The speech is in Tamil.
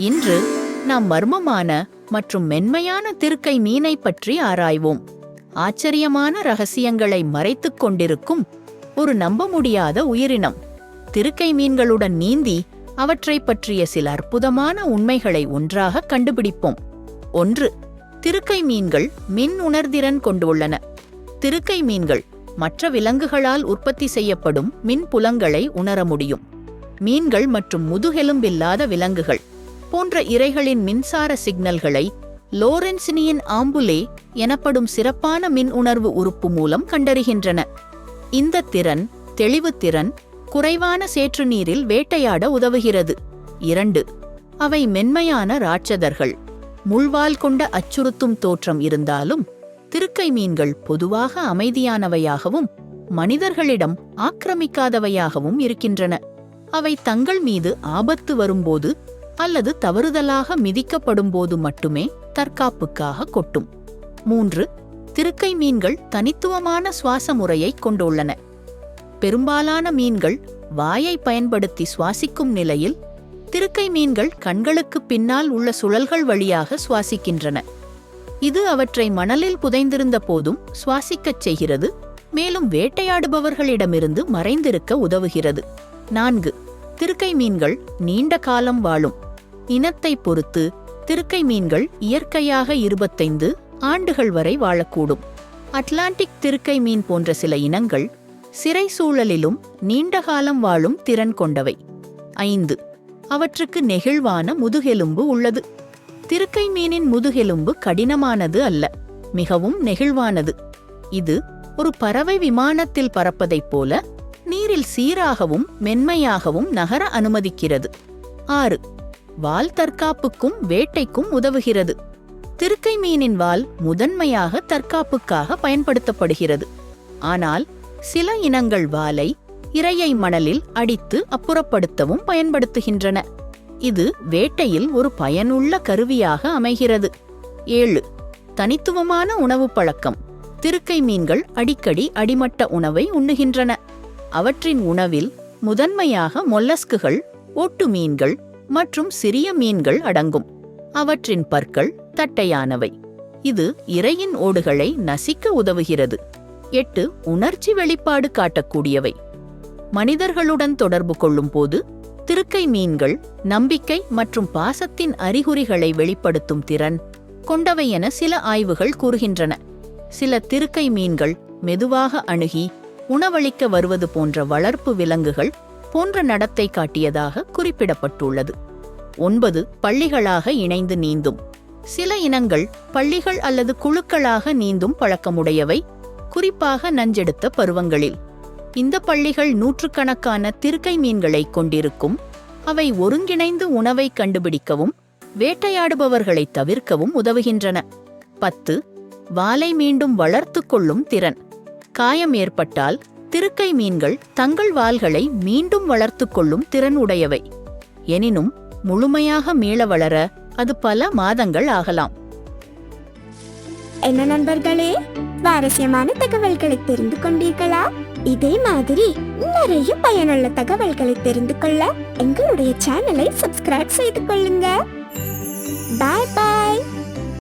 இன்று நாம் மர்மமான மற்றும் மென்மையான திருக்கை மீனை பற்றி ஆராய்வோம். ஆச்சரியமான ரகசியங்களை மறைத்துக் கொண்டிருக்கும் ஒரு நம்ப முடியாத உயிரினம். திருக்கை மீன்களுடன் நீந்தி அவற்றைப் பற்றிய சில அற்புதமான உண்மைகளை ஒன்றாக கண்டுபிடிப்போம். ஒன்று திருக்கை மீன்கள் மின் உணர்திறன் கொண்டுள்ளன. திருக்கை மீன்கள் மற்ற விலங்குகளால் உற்பத்தி செய்யப்படும் மின் புலங்களை உணர முடியும். மீன்கள் மற்றும் முதுகெலும்பில்லாத விலங்குகள். போன்ற இறைகளின் மின்சார சிக்னல்களை லோரென்சினியின் ஆம்புலே எனப்படும் சிறப்பான மின் உணர்வு உறுப்பு மூலம் கண்டறிகின்றன. இந்த திறன் தெளிவு திறன் குறைவான சேற்று நீரில் வேட்டையாட உதவுகிறது. இரண்டு அவை மென்மையான ராட்சதர்கள். முள்வால் கொண்ட அச்சுறுத்தும் தோற்றம் இருந்தாலும் திருக்கை மீன்கள் பொதுவாக அமைதியானவையாகவும் மனிதர்களிடம் ஆக்கிரமிக்காதவையாகவும் இருக்கின்றன. அவை தங்கள் மீது ஆபத்து வரும்போது அல்லது தவறுதலாக மிதிக்கப்படும் போது மட்டுமே தற்காப்புக்காக கொட்டும். மூன்று திருக்கை மீன்கள் தனித்துவமான சுவாச முறையை கொண்டுள்ளன. பெரும்பாலான மீன்கள் வாயை பயன்படுத்தி சுவாசிக்கும் நிலையில் திருக்கை மீன்கள் கண்களுக்கு பின்னால் உள்ள சுழல்கள் வழியாக சுவாசிக்கின்றன. இது அவற்றை மணலில் புதைந்திருந்த போதும் சுவாசிக்கச் செய்கிறது மேலும் வேட்டையாடுபவர்களிடமிருந்து மறைந்திருக்க உதவுகிறது. நான்கு திருக்கை மீன்கள் நீண்ட காலம் வாழும். இனத்தை பொறுத்து திருக்கை மீன்கள் இயற்கையாக இருபத்தைந்து ஆண்டுகள் வரை வாழக்கூடும். அட்லாண்டிக் திருக்கை மீன் போன்ற சில இனங்கள் சிறை சூழலிலும் நீண்ட காலம் வாழும் திறன் கொண்டவை. ஐந்து. அவற்றுக்கு நெகிழ்வான முதுகெலும்பு உள்ளது. திருக்கை மீனின் முதுகெலும்பு கடினமானது அல்ல மிகவும் நெகிழ்வானது. இது ஒரு பறவை விமானத்தில் பறப்பதைப் போல நீரில் சீராகவும் மென்மையாகவும் நகர அனுமதிக்கிறது. ஆறு. வால் தற்காப்புக்கும் வேட்டைக்கும் உதவுகிறது. திருக்கை மீனின் வால் முதன்மையாக தற்காப்புக்காக பயன்படுத்தப்படுகிறது. ஆனால் சில இனங்கள் வாலை இரையை மணலில் அடித்து அப்புறப்படுத்தவும் பயன்படுத்துகின்றன. இது வேட்டையில் ஒரு பயனுள்ள கருவியாக அமைகிறது. ஏழு. தனித்துவமான உணவு பழக்கம். திருக்கை மீன்கள் அடிக்கடி அடிமட்ட உணவை உண்ணுகின்றன. அவற்றின் உணவில் முதன்மையாக மொல்லஸ்குகள் ஓட்டு மீன்கள் மற்றும் சிறிய மீன்கள் அடங்கும். அவற்றின் பற்கள் தட்டையானவை. இது இரையின் ஓடுகளை நசிக்க உதவுகிறது. எட்டு உணர்ச்சி வெளிப்பாடு காட்டக்கூடியவை. மனிதர்களுடன் தொடர்பு கொள்ளும் போது திருக்கை மீன்கள் நம்பிக்கை மற்றும் பாசத்தின் அறிகுறிகளை வெளிப்படுத்தும் திறன் கொண்டவை என சில ஆய்வுகள் கூறுகின்றன. சில திருக்கை மீன்கள் மெதுவாக அணுகி உணவளிக்க வருவது போன்ற வளர்ப்பு விலங்குகள் போன்ற நடத்தை காட்டியதாக குறிப்பிடப்பட்டுள்ளது. ஒன்பது பள்ளிகளாக இணைந்து நீந்தும். சில இனங்கள் பள்ளிகள் அல்லது குழுக்களாக நீந்தும் பழக்கமுடையவை குறிப்பாக நஞ்செடுத்த பருவங்களில். இந்த பள்ளிகள் நூற்றுக்கணக்கான திருக்கை மீன்களை கொண்டிருக்கும் அவை ஒருங்கிணைந்து உணவை கண்டுபிடிக்கவும் வேட்டையாடுபவர்களை தவிர்க்கவும் உதவுகின்றன. பத்து வாலை மீண்டும் வளர்த்துக் கொள்ளும் திறன். காயம் ஏற்பட்டால் திருக்கை மீன்கள் தங்கள் வால்களை மீண்டும் வளர்த்து கொள்ளும் திறன் உடையவை. எனினும் முழுமையாக மீள வளர அது பல மாதங்கள் ஆகலாம். என்ன நண்பர்களே சுவாரஸ்யமான தகவல்களை தெரிந்து கொண்டீர்களா? இதே மாதிரி நிறைய பயனுள்ள தகவல்களை தெரிந்து கொள்ள எங்களுடைய சேனலை சப்ஸ்கிரைப் செய்து கொள்ளுங்க. பாய்.